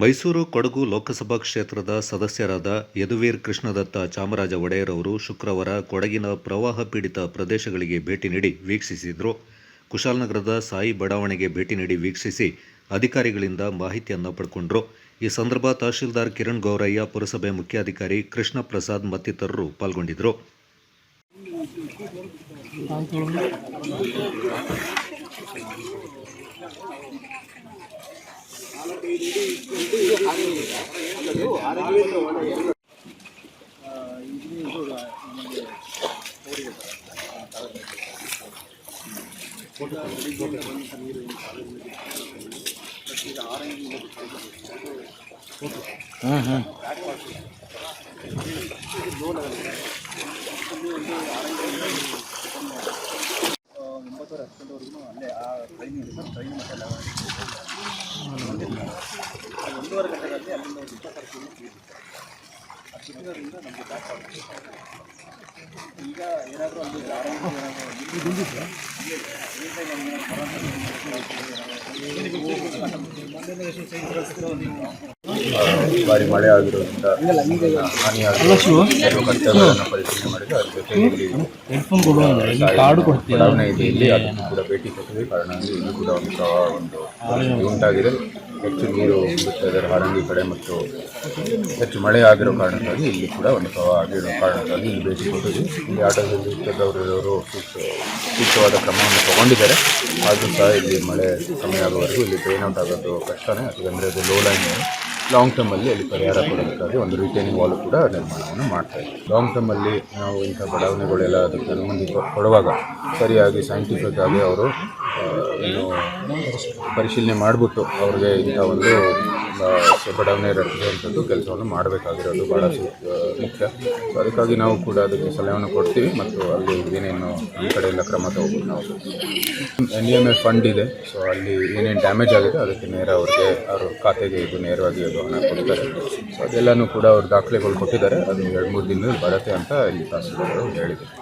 ಮೈಸೂರು ಕೊಡಗು ಲೋಕಸಭಾ ಕ್ಷೇತ್ರದ ಸದಸ್ಯರಾದ ಯದುವೀರ್ ಕೃಷ್ಣದತ್ತ ಚಾಮರಾಜ ಒಡೆಯರ್ ಅವರು ಶುಕ್ರವಾರ ಕೊಡಗಿನ ಪ್ರವಾಹ ಪೀಡಿತ ಪ್ರದೇಶಗಳಿಗೆ ಭೇಟಿ ನೀಡಿ ವೀಕ್ಷಿಸಿದರು. ಕುಶಾಲನಗರದ ಸಾಯಿ ಬಡಾವಣೆಗೆ ಭೇಟಿ ನೀಡಿ ವೀಕ್ಷಿಸಿ ಅಧಿಕಾರಿಗಳಿಂದ ಮಾಹಿತಿಯನ್ನು ಪಡ್ಕೊಂಡ್ರು. ಈ ಸಂದರ್ಭ ತಹಶೀಲ್ದಾರ್ ಕಿರಣ್ ಗೌರಯ್ಯ, ಪುರಸಭೆ ಮುಖ್ಯಾಧಿಕಾರಿ ಕೃಷ್ಣ ಪ್ರಸಾದ್ ಮತ್ತಿತರರು ಪಾಲ್ಗೊಂಡಿದ್ದರು ಒಂಬತ್ತುವರೆ ಹತ್ತು ಗಂಟೆವರೆಗೂ ಅಲ್ಲೇ ಆ ಟ್ರೈನ್ ಇದೆ ಸರ್ ಟ್ರೈನ್ ಮತ್ತು ನಮಗೆ ಈಗ ಏನಾದರೂ ಅಲ್ಲಿ ಭಾರಿ ಮಳೆ ಆಗಿರೋದ್ರಿಂದ ಹಾನಿಯಾಗಿರುವ ಕರ್ತವ್ಯವನ್ನು ಪರಿಶೀಲನೆ ಮಾಡಿದ್ದು ಅದ್ರ ಇಲ್ಲಿ ಬಡಾವಣೆ ಇದೆ ಇಲ್ಲಿ ಅದನ್ನು ಕೂಡ ಭೇಟಿ ಕೊಟ್ಟಿದೆ ಕಾರಣ ಇಲ್ಲಿ ಕೂಡ ಒಂದು ಒಂದು ಉಂಟಾಗಿದೆ ಹೆಚ್ಚು ನೀರು ಬಿಡ್ತಾ ಹಾರಂಗಿ ಕಡೆ ಮತ್ತು ಹೆಚ್ಚು ಮಳೆ ಆಗಿರೋ ಕಾರಣಕ್ಕಾಗಿ ಇಲ್ಲಿ ಕೂಡ ಒಂದು ಪ್ರವಾಹ ಆಗಿರೋ ಕಾರಣಕ್ಕಾಗಿ ಇಲ್ಲಿ ಭೇಟಿ ಕೊಟ್ಟಿದ್ವಿ ಇಲ್ಲಿ ಆಟೋದಲ್ಲಿ ಇದ್ದವರು ಸೂಕ್ತ ಸೂಕ್ತವಾದ ಕ್ರಮವನ್ನು ತಗೊಂಡಿದ್ದಾರೆ ಆದರೂ ಸಹ ಇಲ್ಲಿ ಮಳೆ ಕಮ್ಮಿ ಆಗೋವರೆಗೂ ಇಲ್ಲಿ ಔಟ್ ಆಗೋದು ಕಷ್ಟನೇ ಯಾಕಂದರೆ ಅದು ಲೋ ಲೈನ್ ಲಾಂಗ್ ಟರ್ಮಲ್ಲಿ ಅಲ್ಲಿ ಪರಿಹಾರ ಕೊಡೋದಕ್ಕಾಗಿ ಒಂದು ರಿಟೈನಿಂಗ್ ವಾಲ್ ಕೂಡ ನಿರ್ಮಾಣವನ್ನು ಮಾಡ್ತಾ ಇದ್ದೀವಿ ಲಾಂಗ್ ಟರ್ಮಲ್ಲಿ ನಾವು ಇಂಥ ಬಡಾವಣೆಗಳೆಲ್ಲ ಅದಕ್ಕೆ ಅನುಮತಿ ಕೊಡುವಾಗ ಸರಿಯಾಗಿ ಸೈಂಟಿಫಿಕ್ ಆಗಿ ಅವರು ಏನು ಪರಿಶೀಲನೆ ಮಾಡಿಬಿಟ್ಟು ಅವ್ರಿಗೆ ಇಂಥ ಒಂದು ಬಡಾವಣೆ ರಚಿಸುವಂಥದ್ದು ಕೆಲಸವನ್ನು ಮಾಡಬೇಕಾಗಿರೋದು ಭಾಳ ಮುಖ್ಯ. ಸೊ ಅದಕ್ಕಾಗಿ ನಾವು ಕೂಡ ಅದಕ್ಕೆ ಸಲಹೆಯನ್ನು ಕೊಡ್ತೀವಿ ಮತ್ತು ಅಲ್ಲಿ ಏನೇನು ಈ ಕಡೆಯಿಂದ ಕ್ರಮ ತಗೋಬೋದು ನಾವು. ಎನ್ ಎಂ ಎ ಫಂಡ್ ಇದೆ. ಸೊ ಅಲ್ಲಿ ಏನೇನು ಡ್ಯಾಮೇಜ್ ಆಗಿದೆ ಅದಕ್ಕೆ ನೇರ ಅವ್ರಿಗೆ, ಅವ್ರ ಖಾತೆಗೆ ಇದು ನೇರವಾಗಿ ಅದು ಹಣ ಕೊಡ್ತಾರೆ. ಸೊ ಅದೆಲ್ಲನೂ ಕೂಡ ಅವ್ರು ದಾಖಲೆಗಳು ಕೊಟ್ಟಿದ್ದಾರೆ. ಅದು ಎರಡು ಮೂರು ದಿನದಲ್ಲಿ ಬರುತ್ತೆ ಅಂತ ಇಲ್ಲಿ ತಹಸೀಲ್ದಾರ್ ಅವರು ಹೇಳಿದ್ದಾರೆ.